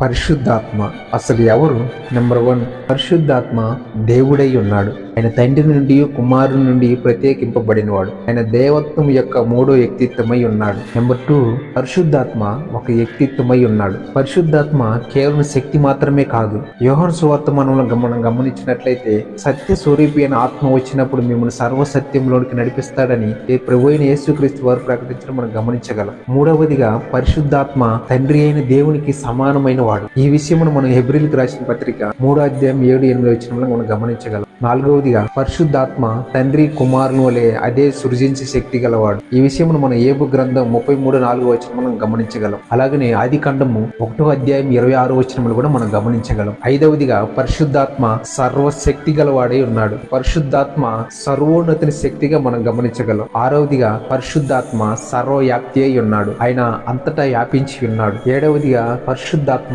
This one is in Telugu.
పరిశుద్ధాత్మ. అసలు ఎవరు? నెంబర్ వన్ పరిశుద్ధాత్మ దేవుడై ఉన్నాడు. ఆయన తండ్రి నుండి కుమారుని నుండి ప్రత్యేకింపబడినవాడు. ఆయన దేవత్వం యొక్క మూడో వ్యక్తిత్వమై ఉన్నాడు. నెంబర్ టూ పరిశుద్ధాత్మ ఒక వ్యక్తిత్వమై ఉన్నాడు. పరిశుద్ధాత్మ కేవలం శక్తి మాత్రమే కాదు. యోహన్ సువార్త మనం గమనం గమనించినట్లయితే సత్య స్వరూపి అయిన ఆత్మ వచ్చినప్పుడు మిమ్మల్ని సర్వసత్యంలోనికి నడిపిస్తాడని ఏ ప్రభు అయిన యేసుక్రీస్తు వారు ప్రకటించడం మనం గమనించగలం. మూడవదిగా పరిశుద్ధాత్మ తండ్రి అయిన దేవునికి సమానమైన వాడు. ఈ విషయమును మనం హెబ్రిల్కి రాసిన పత్రిక మూడో అధ్యాయం ఏడు ఎనిమిది వచ్చిన మనం గమనించగలం. నాలుగవదిగా పరిశుద్ధాత్మ తండ్రి కుమారును వలె అదే సృజించే శక్తి గలవాడు. ఈ విషయమును మనం ఏబు గ్రంథం ముప్పై మూడు నాలుగు వచ్చిన మనం గమనించగలం. అలాగనే ఆది ఖండము ఒకటో అధ్యాయం ఇరవై ఆరు వచ్చినములు కూడా మనం గమనించగలం. ఐదవదిగా పరిశుద్ధాత్మ సర్వశక్తి గలవాడై ఉన్నాడు. పరిశుద్ధాత్మ సర్వోన్నతిని శక్తిగా మనం గమనించగలం. ఆరవదిగా పరిశుద్ధాత్మ సర్వవ్యాప్తి అయి ఉన్నాడు. ఆయన అంతటా వ్యాపించి ఉన్నాడు. ఏడవదిగా పరిశుద్ధాత్మ